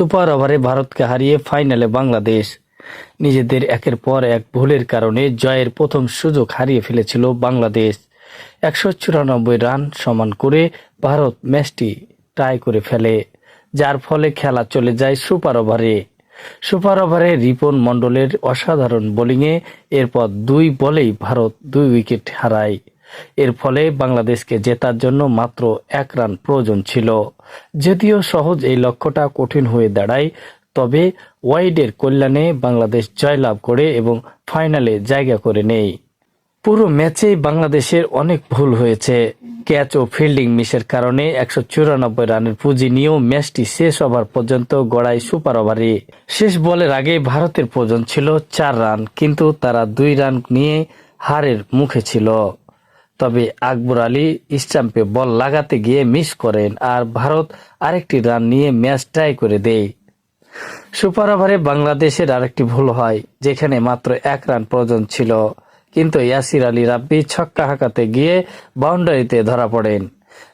Super ওভারে ভারতকে হারিয়ে ফাইনালে বাংলাদেশ। নিজেদের একের পর এক ভুলের কারণে জয়ের প্রথম সুযোগ হারিয়ে ফেলেছিল বাংলাদেশ। একশো চুরানব্বই রান সমান করে ভারত ম্যাচটি টাই করে ফেলে, যার ফলে খেলা চলে যায় সুপার ওভারে। সুপার ওভারে রিপন মণ্ডলের অসাধারণ বোলিংয়ে এরপর দুই বলেই ভারত দুই উইকেট হারায়। এর ফলে বাংলাদেশকে জেতার জন্য মাত্র এক রান প্রয়োজন ছিল। যদিও সহজ এই লক্ষ্যটা কঠিন হয়ে দাঁড়ায়, তবে ওয়াইডের কল্যাণে বাংলাদেশ জয়লাভ করে এবং ফাইনালে জায়গা করে নেয় পুরো ম্যাচেই বাংলাদেশের অনেক ভুল হয়েছে। ক্যাচ ও ফিল্ডিং মিসের কারণে একশো চুরানব্বই রানের পুঁজি নিয়েও ম্যাচটি শেষ ওভার পর্যন্ত গড়ায় সুপার ওভারে। শেষ বলের আগে ভারতের প্রয়োজন ছিল চার রান, কিন্তু তারা দুই রান নিয়ে হারের মুখে ছিল। তবে আকবর আলী স্টাম্পে বল লাগাতে গিয়ে মিস করেন আর ভারত আরেকটি রান নিয়ে ম্যাচ টাই করে দেয়। সুপার ওভারে বাংলাদেশের আরেকটি ভুল হয়, যেখানে মাত্র এক রান প্রয়োজন ছিল। কিন্তু ইয়াসির আলী রাব্বি ছক্কা হাঁকাতে গিয়ে বাউন্ডারিতে ধরা পড়েন।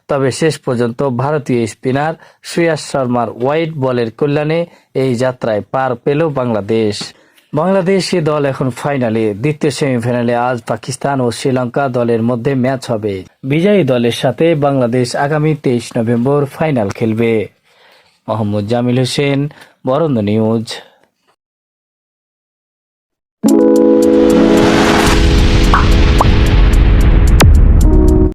তবে শেষ পর্যন্ত ভারতীয় স্পিনার সুয়াস শর্মার হোয়াইট বলের কল্যাণে এই যাত্রায় পার পেল বাংলাদেশ। বাংলাদেশি দল এখন ফাইনালে, দ্বিতীয় সেমিফাইনালে আজ পাকিস্তান ও শ্রীলঙ্কা দলের মধ্যে ম্যাচ হবে। বিজয়ী দলের সাথে বাংলাদেশ আগামী তেইশ নভেম্বর ফাইনাল খেলবে। মোহাম্মদ জামিল হোসেন, বরন্দ নিউজ।